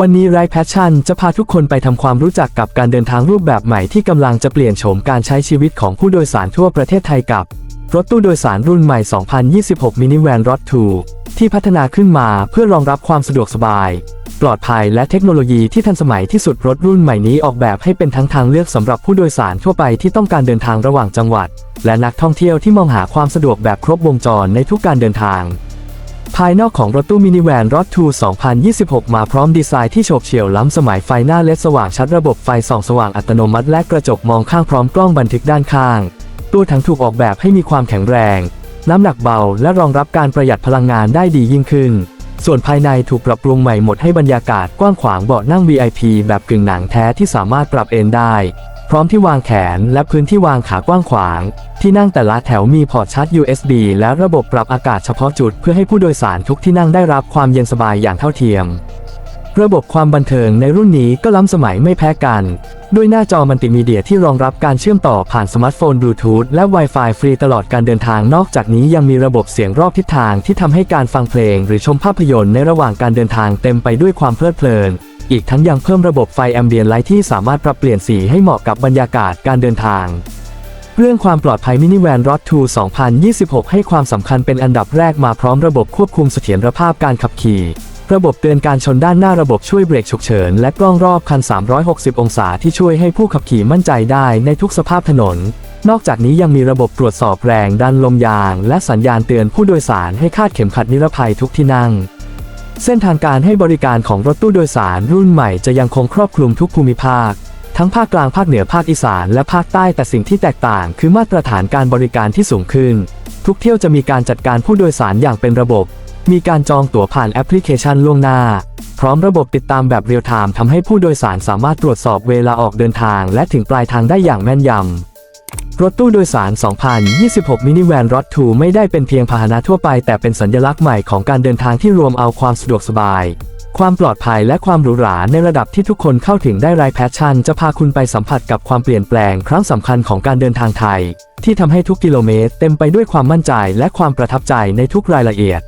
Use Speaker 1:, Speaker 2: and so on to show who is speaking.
Speaker 1: วันนี้ไรแพชชั่นจะพาทุกคนไปทำความรู้จักกับการเดินทางรูปแบบใหม่ที่กำลังจะเปลี่ยนโฉมการใช้ชีวิตของผู้โดยสารทั่วประเทศไทยกับรถตู้โดยสารรุ่นใหม่ 2026 มินิแวนรถทูที่พัฒนาขึ้นมาเพื่อรองรับความสะดวกสบาย ปลอดภัยและเทคโนโลยีที่ทันสมัยที่สุดรถรุ่นใหม่นี้ออกแบบให้เป็นทั้งทางเลือกสำหรับผู้โดยสารทั่วไปที่ต้องการเดินทางระหว่างจังหวัด และนักท่องเที่ยวที่มองหาความสะดวกแบบครบวงจรในทุกการเดินทาง ภายนอกของรถตู้มินิแวนรถทู2026 มาพร้อมดีไซน์ที่โฉบเฉี่ยวล้ำสมัยไฟหน้าเลดสว่างชัดระบบไฟส่องสว่างอัตโนมัติและกระจกมองข้างพร้อมกล้องบันทึกด้านข้าง ตัวถังถูกออกแบบให้มีความแข็งแรง น้ำหนักเบาและรองรับการประหยัดพลังงานได้ดียิ่งขึ้น ส่วนภายในถูกปรับปรุงใหม่หมดให้บรรยากาศกว้างขวางเบาะนั่ง VIP แบบกึ่งหนังแท้ที่สามารถปรับเอนได้ พร้อมที่วางแขนและพื้นที่วางขากว้างขวาง ที่นั่งแต่ละแถวมีพอร์ตชาร์จ USB และระบบปรับอากาศเฉพาะจุดเพื่อให้ผู้โดยสารทุกที่นั่งได้รับความเย็นสบายอย่างเท่าเทียม ระบบความบันเทิงในรุ่นนี้ก็ล้ำสมัยไม่แพ้กัน ด้วยหน้าจอมัลติมีเดียที่รองรับการเชื่อมต่อผ่านสมาร์ทโฟนบลูทูธและ Wi-Fi ฟรีตลอดการเดินทางนอกจากนี้ยังมีระบบเสียงรอบทิศทางที่ทำให้การฟังเพลง หรือชมภาพยนตร์ในระหว่างการเดินทางเต็มไปด้วยความเพลิดเพลิน อีกทั้งยังเพิ่มระบบไฟแอมเบียนไลท์ที่สามารถปรับเปลี่ยนสีให้เหมาะกับบรรยากาศการเดินทาง เรื่องความปลอดภัยมินิแวนรถทู2026 ให้ความสำคัญเป็นอันดับแรกมาพร้อมระบบควบคุมเสถียรภาพการขับขี่ ระบบเตือนการชนด้านหน้าระบบช่วยเบรกฉุกเฉิน และกล้องรอบคัน 360 องศาที่ช่วยให้ผู้ขับขี่มั่นใจได้ในทุกสภาพถนนนอกจากนี้ยังมีระบบตรวจสอบแรงดันลมยาง และสัญญาณเตือนผู้โดยสารให้คาดเข็มขัดนิรภัยทุกที่นั่ง เส้นทางการให้บริการของรถตู้โดยสารรุ่นใหม่จะยังคงครอบคลุมทุกภูมิภาค ทั้งภาคกลางภาคเหนือภาคอีสานและภาคใต้แต่สิ่งที่แตกต่าง คือมาตรฐานการบริการที่สูงขึ้น ทุกเที่ยวจะมีการจัดการผู้โดยสารอย่างเป็นระบบ มีการจองตั๋วผ่านแอปพลิเคชันล่วงหน้า พร้อมระบบติดตามแบบเรียลไทม์ทำให้ผู้โดยสารสามารถตรวจสอบเวลาออกเดินทาง และถึงปลายทางได้อย่างแม่นยำ รถตู้โดยสาร 2026 มินิแวนรถทูไม่ได้เป็นเพียงพาหนะทั่วไป แต่เป็นสัญลักษณ์ใหม่ของการเดินทางที่รวมเอาความสะดวกสบาย ความปลอดภัยและความหรูหราในระดับที่ทุกคนเข้าถึงได้ไรแพชชั่น จะพาคุณไปสัมผัสกับความเปลี่ยนแปลงครั้งสำคัญของการเดินทางไทย ที่ทำให้ทุกกิโลเมตร เต็มไปด้วยความมั่นใจและความประทับใจในทุกรายละเอียด